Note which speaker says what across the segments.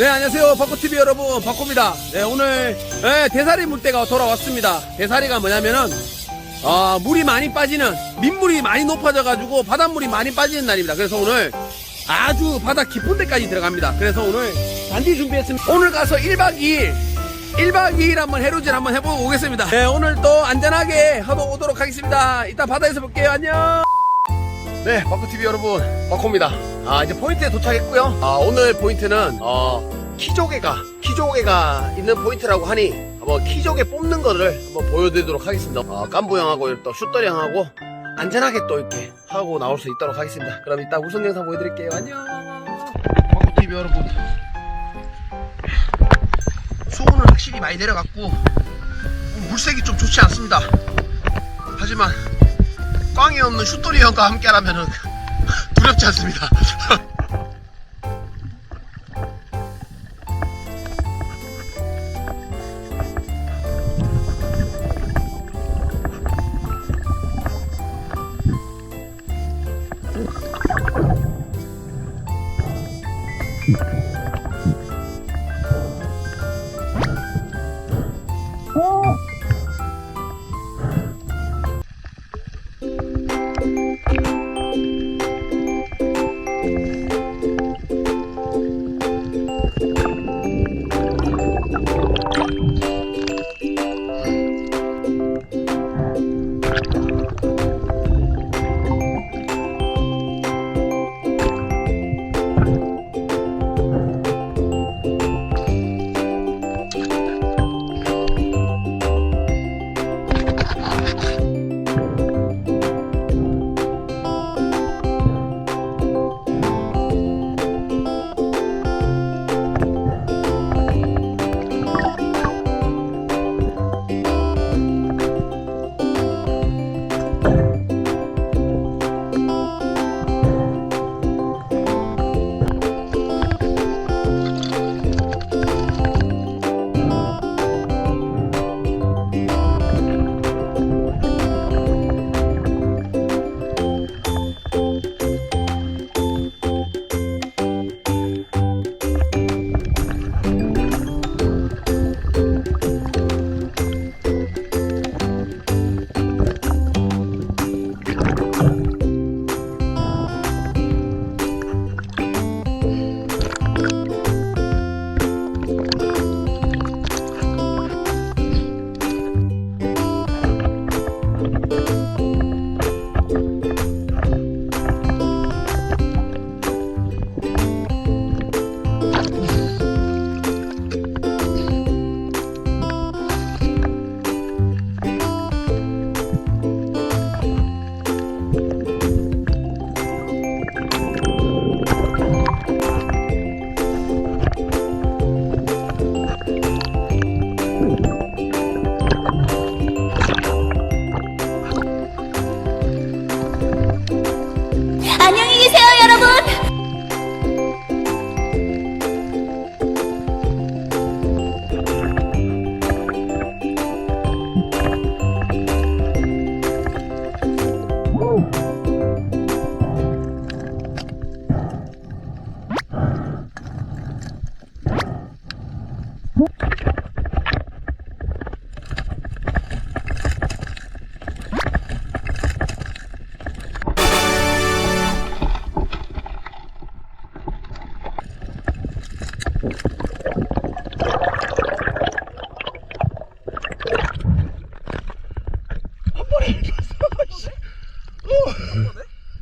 Speaker 1: 네, 안녕하세요. 바코TV 여러분, 바코입니다. 네, 오늘, 네, 대사리 물때가 돌아왔습니다. 대사리가 뭐냐면은, 아, 물이 많이 빠지는, 민물이 많이 높아져 가지고 바닷물이 많이 빠지는 날입니다. 그래서 오늘 아주 바다 깊은 데까지 들어갑니다. 그래서 오늘 단디 준비했습니다. 오늘 가서 1박 2일, 1박 2일 한번 해루질 한번 해보고 오겠습니다. 네, 오늘 또 안전하게 하고 오도록 하겠습니다. 이따 바다에서 볼게요. 안녕! 네, 바코TV 여러분, 바코입니다. 아, 이제 포인트에 도착했고요. 아, 오늘 포인트는, 어, 키조개가, 키조개가 있는 포인트라고 하니, 한번 키조개 뽑는 거를 한번 보여드리도록 하겠습니다. 어, 깐부 형하고 또 슛더리 형하고 안전하게 또 이렇게 하고 나올 수 있도록 하겠습니다. 그럼 이따 우선 영상 보여드릴게요. 안녕! 바코TV 여러분. 수온은 확실히 많이 내려갔고, 물색이 좀 좋지 않습니다. 하지만, 꽝이 없는 슛돌이 형과 함께라면 두렵지 않습니다.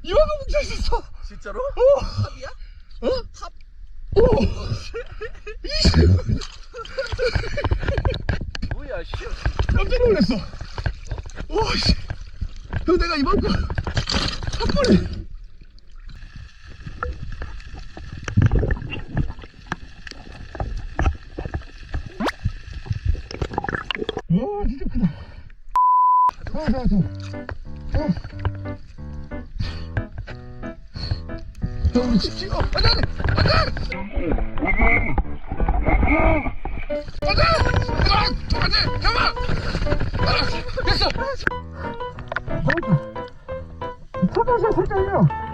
Speaker 1: 이만큼 뭉쳐 있었어. 진짜로? 어. 탑이야? 어? 탑. 오. 뭐야, 씨. 깜짝 놀랐어. 오, 씨. 너 내가 이만큼 한 번에. 크다. 어, 좋아, 좋아. 어. 야, 우리 집 찍어. 안 돼, 안 돼, 안 돼! 안 돼! 아, 안 돼! 잠깐만! 아, 됐어! 잡았다. 잡았어, 살짝이야.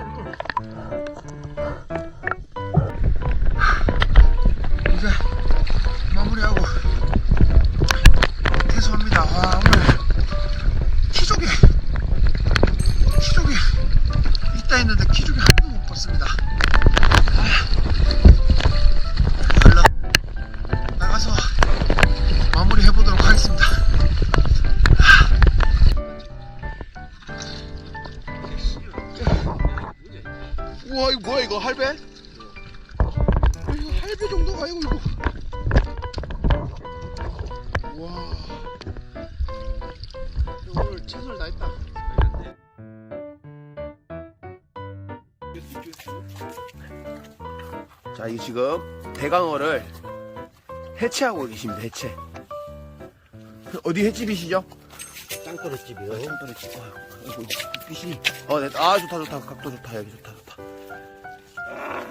Speaker 2: 急げけ。気痛いので 최선을 다했다
Speaker 1: 자, 이 지금 대강어를 해체하고 계십니다. 해체. 어디 횟집이시죠?
Speaker 2: 땅거릇집이요
Speaker 1: 땅돌이집. 빛이. 어, 네. 아, 좋다, 좋다. 각도 좋다. 여기 좋다, 좋다. 아,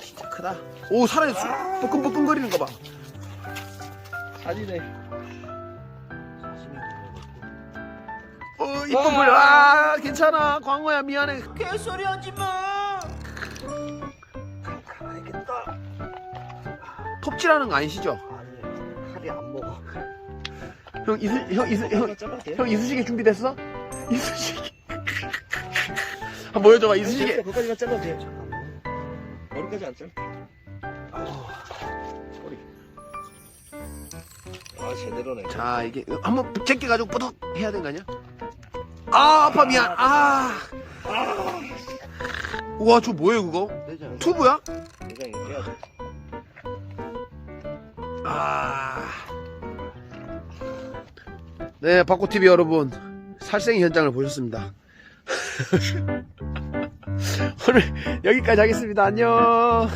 Speaker 1: 진짜 크다. 오, 살아있어. 뻐끔뻐끔거리는 거 봐. 살이네. 어, 이쁜 물. 아, 괜찮아. 광어야, 미안해.
Speaker 2: 개소리 하지 마
Speaker 1: 가만히겠다. 톱질하는 거 아니시죠?
Speaker 2: 아니 칼이 안 먹어
Speaker 1: 형, 이수, 형, 이수, 형,
Speaker 2: 짧게
Speaker 1: 형, 이수시개 준비됐어? 이수시개. 한번 보여줘봐, 이수시개.
Speaker 2: 거기까지만 잘라도 돼 잠깐만 머리까지 안 잘라 아 머리 아 제대로네
Speaker 1: 자, 이게, 한번 제껴가지고 뿌덕 해야 되는 거 아니야? 아, 아파, 미안. 아. 우와, 저 뭐예요, 그거?
Speaker 2: 내장
Speaker 1: 투브야?
Speaker 2: 내장이 빼야 돼
Speaker 1: 아. 네, 박고TV 여러분. 살생이 현장을 보셨습니다. 오늘 여기까지 하겠습니다. 안녕.